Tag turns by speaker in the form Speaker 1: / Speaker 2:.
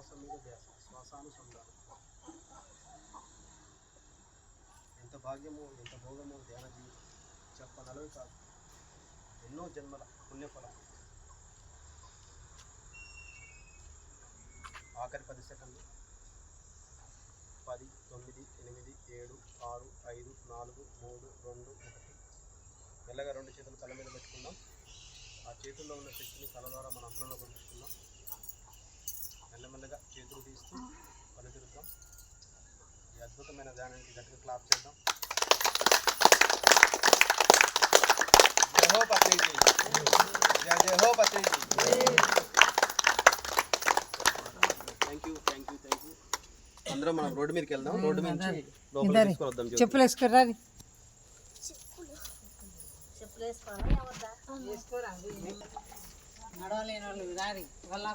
Speaker 1: శ్వాస ధ్యాస శ్వాసానుసంధానం. ఎంత భాగ్యమో ఎంత భోగమో ధ్యాన జీవితం చెప్పగలవి కాదు. ఎన్నో జన్మల పుణ్యఫలం. ఆఖరి పది సెకండ్లు. పది తొమ్మిది ఎనిమిది ఏడు ఆరు ఐదు నాలుగు మూడు రెండు ఒకటి. మెల్లగా రెండు చేతులు తల మీద పెట్టుకుందాం. ఆ చేతుల్లో ఉన్న శక్తిని తల ద్వారా మన అంతరంలో పంపిస్తున్నాం అద్భుతమైన ధ్యానానికి గట్టిగా క్లాప్ చేద్దాం. జై హో పత్రిజీ జై జై హో Patriji thank you thank you thank you అందరం మనం రోడ్డు మీదకి వెళ్దాం. రోడ్డు మీద నుంచి లోపలికి తీసుకొని వద్దాం జ్యోతి.
Speaker 2: చెప్పులు వేసుకురా
Speaker 3: చెప్పులు
Speaker 2: వేసుకోరా నడవలేని వాళ్ళు రారి. వాళ్ళ